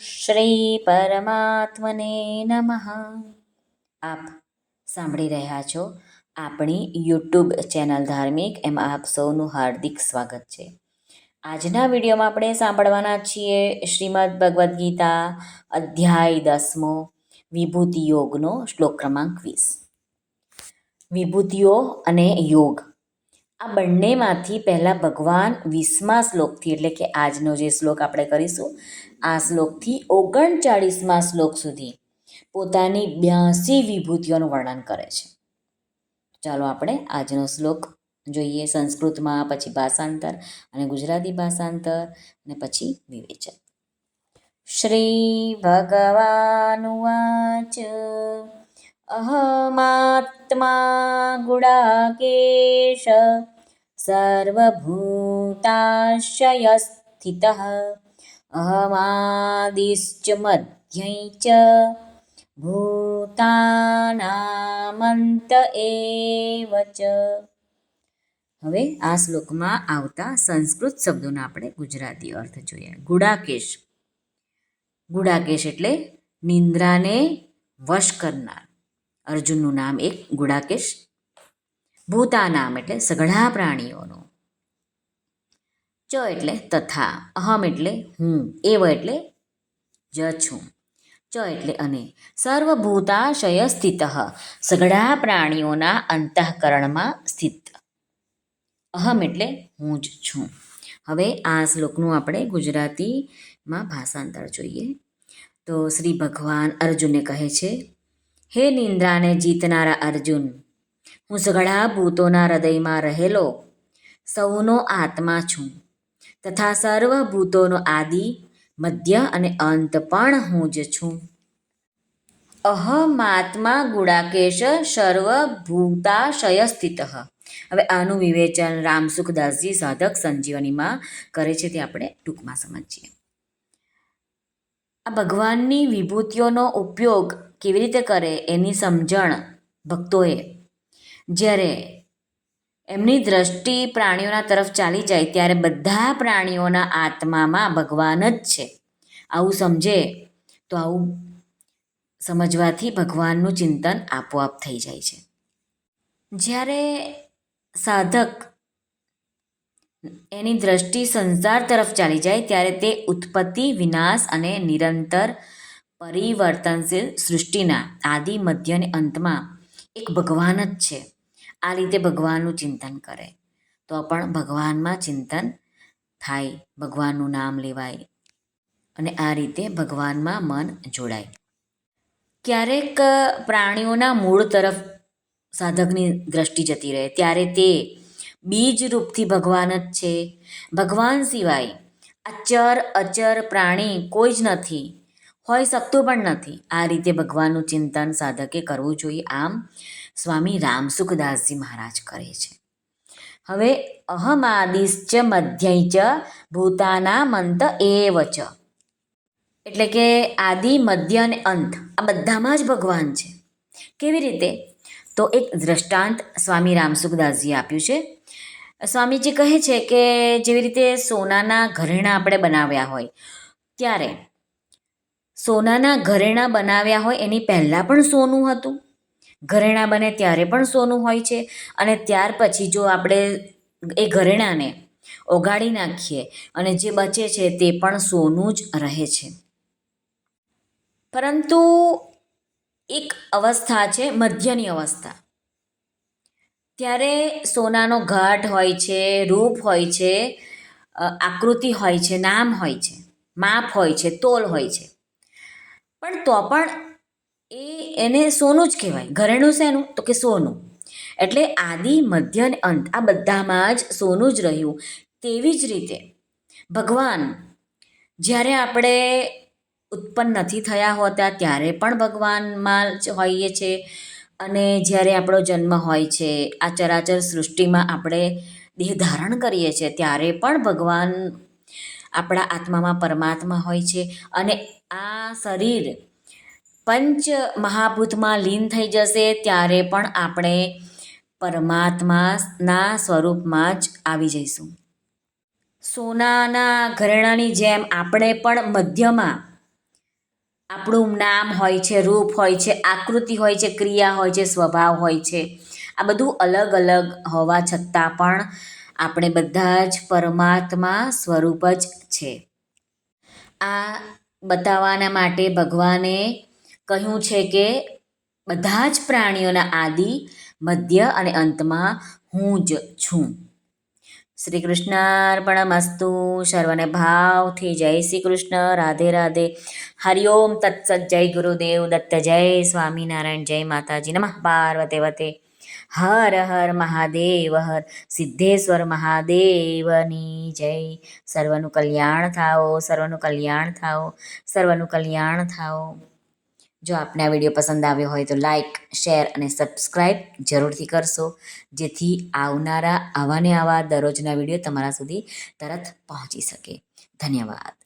શ્રી પરમાત્મને નમઃ આપ સાંભળી રહ્યા છો આપણી યુટ્યુબ ચેનલ ધાર્મિક એમાં આપ સૌનું હાર્દિક સ્વાગત છે આજના વિડીયોમાં આપણે સાંભળવાના છીએ શ્રીમદ ભગવદ્ ગીતા અધ્યાય દસમો વિભૂતિ યોગનો શ્લોક ક્રમાંક વીસ વિભૂતિઓ અને યોગ આ બંનેમાંથી પહેલાં ભગવાન વીસમા શ્લોકથી, એટલે કે આજનો જે શ્લોક આપણે કરીશું, આ શ્લોકથી ઓગણચાળીસમાં શ્લોક સુધી પોતાની બ્યાસી વિભૂતિઓનું વર્ણન કરે છે. ચાલો આપણે આજનો શ્લોક જોઈએ સંસ્કૃતમાં, પછી ભાષાંતર અને ગુજરાતી ભાષાંતર અને પછી વિવેચન. શ્રી ભગવાનુવાચ અહમાત્મા ગુડાકેશ સર્વભૂતાશયસ્થિત અહમાદિશ્ચ મધ્યૈ ચ ભૂતાનામંત એવ ચ હવે આ શ્લોકમાં આવતા સંસ્કૃત શબ્દોના આપણે ગુજરાતી અર્થ જોઈએ. ગુડાકેશ. ગુડાકેશ એટલે નિંદ્રાને વશ કરનાર. અર્જુનનું નામ એક ગુડાકેશ. ભૂતા નામ એટલે સઘળા પ્રાણીઓનું. ચ એટલે તથા, અહમ એટલે હું, એવ એટલે જ છું. ચ એટલે અને. સર્વભૂતાશય સ્થિત સઘળા પ્રાણીઓના અંતઃકરણમાં સ્થિત. અહમ એટલે હું જ છું. હવે આ શ્લોકનું આપણે ગુજરાતીમાં ભાષાંતર જોઈએ. તો શ્રી ભગવાન અર્જુનને કહે છે હે નિંદ્રાને જીતનારા અર્જુન, હું સઘળા ભૂતોના હૃદયમાં રહેલો સૌનો આત્મા છું. તથા સર્વ ભૂતોનો આદિ, મધ્ય અને અંત પણ હું જ છું. અહમાત્મા ગુડાકેશ સર્વભૂતાશય સ્થિત હવે આનું વિવેચન રામસુખદાસજી સાધક સંજીવનીમાં કરે છે તે આપણે ટૂંકમાં સમજીએ. આ ભગવાનની વિભૂતિઓનો ઉપયોગ કેવી રીતે કરે એની સમજણ ભક્તોએ. જ્યારે એમની દ્રષ્ટિ પ્રાણીઓના તરફ ચાલી જાય ત્યારે બધા પ્રાણીઓના આત્મામાં ભગવાન જ છે. આવું સમજે તો આવું સમજવાથી ભગવાનનું ચિંતન આપોઆપ થઈ જાય છે. જ્યારે સાધક એની દ્રષ્ટિ સંસાર તરફ ચાલી જાય ત્યારે તે ઉત્પત્તિ, વિનાશ અને નિરંતર પરિવર્તનશીલ સૃષ્ટિના આદિ, મધ્ય અને અંતમાં એક ભગવાન જ છે. આ રીતે ભગવાનનું ચિંતન કરે. તો પણ ભગવાનમાં ચિંતન થાય, ભગવાનનું નામ લેવાય અને આ રીતે ભગવાનમાં મન જોડાય. ક્યારેક પ્રાણીઓના મૂળ તરફ સાધકની દ્રષ્ટિ જતી રહે, ત્યારે તે બીજ રૂપથી ભગવાન જ છે. ભગવાન સિવાય અચર અચર પ્રાણી કોઈ જ નથી. હોઈ શકતું પણ નથી. આ રીતે ભગવાનનું ચિંતન સાધકે કરવું જોઈએ. આમ સ્વામી રામસુખદાસજી મહારાજ કરે છે. હવે અહમાદિશ્ચ મધ્યય ચ ભૂતાના મંત એવ ચ એટલે કે આદિ, મધ્ય અને અંત. આ બધામાં જ ભગવાન છે. કેવી રીતે? તો એક દ્રષ્ટાંત સ્વામી રામસુખદાસજીએ આપ્યું છે. સ્વામીજી કહે છે કે જેવી રીતે સોનાના ઘરેણાં આપણે બનાવ્યા હોય, ત્યારે સોનાના ઘરેણાં બનાવ્યા હોય, એની પહેલાં પણ સોનું હતું. ઘરેણાં બને ત્યારે પણ સોનું હોય છે. અને ત્યાર પછી જો આપણે એ ઘરેણાંને ઓગાળી નાખીએ અને જે બચે છે તે પણ સોનું જ રહે છે. પરંતુ એક અવસ્થા છે, મધ્યની અવસ્થા. ત્યારે સોનાનો ઘાટ હોય છે, રૂપ હોય છે આકૃતિ હોય છે, નામ હોય છે, માપ હોય છે, તોલ હોય છે. પણ તો પણ એ એને સોનું જ કહેવાય. ઘરેણું શેનું? તો કે સોનું. એટલે આદિ, મધ્ય અને અંત, આ બધામાં જ સોનું જ રહ્યું. તેવી જ રીતે ભગવાન, જ્યારે આપણે ઉત્પન્ન નથી થયા હોતા, ત્યારે પણ ભગવાનમાં જ હોઈએ છીએ અને જ્યારે આપણો જન્મ હોય છે, આ ચરાચર સૃષ્ટિમાં આપણે દેહ ધારણ કરીએ છીએ, ત્યારે પણ ભગવાન આપણા આત્મામાં પરમાત્મા હોય છે અને આ શરીર પંચ મહાભૂતમાં લીન થઈ જશે ત્યારે પણ આપણે પરમાત્માના સ્વરૂપમાં જ આવી જઈશું. સોનાના ઘરેણાની જેમ આપણે પણ મધ્યમાં આપણું નામ હોય છે, રૂપ હોય છે, આકૃતિ હોય છે, ક્રિયા હોય છે, સ્વભાવ હોય છે. આ બધું અલગ અલગ હોવા છતાં પણ આપણે બધા જ પરમાત્મા સ્વરૂપ જ છે. આ બતાવવાના માટે ભગવાને કહ્યું છે કે, બધા જ પ્રાણીઓના આદિ, મધ્ય અને અંતમાં હું જ છું. શ્રી કૃષ્ણાર્પણમસ્તુ સર્વને ભાવથી જય શ્રી કૃષ્ણ રાધે રાધે. હરિઓમ તત્સત જય ગુરુદેવ દત્ત જય સ્વામિનારાયણ, જય માતાજી નમઃ. પાર્વતે વતે. હર હર મહાદેવ હર સિદ્ધેશ્વર મહાદેવની જય સર્વનું કલ્યાણ થાઓ સર્વનું કલ્યાણ થાઓ સર્વનું કલ્યાણ થાઓ જો આપને આ વીડિયો પસંદ આવ્યો હોય તો લાઈક, શેર અને સબસ્ક્રાઈબ જરૂરથી કરશો, જેથી આવનારા આવા ને આવા દરરોજના વીડિયો તમારા સુધી તરત પહોંચી શકે. ધન્યવાદ.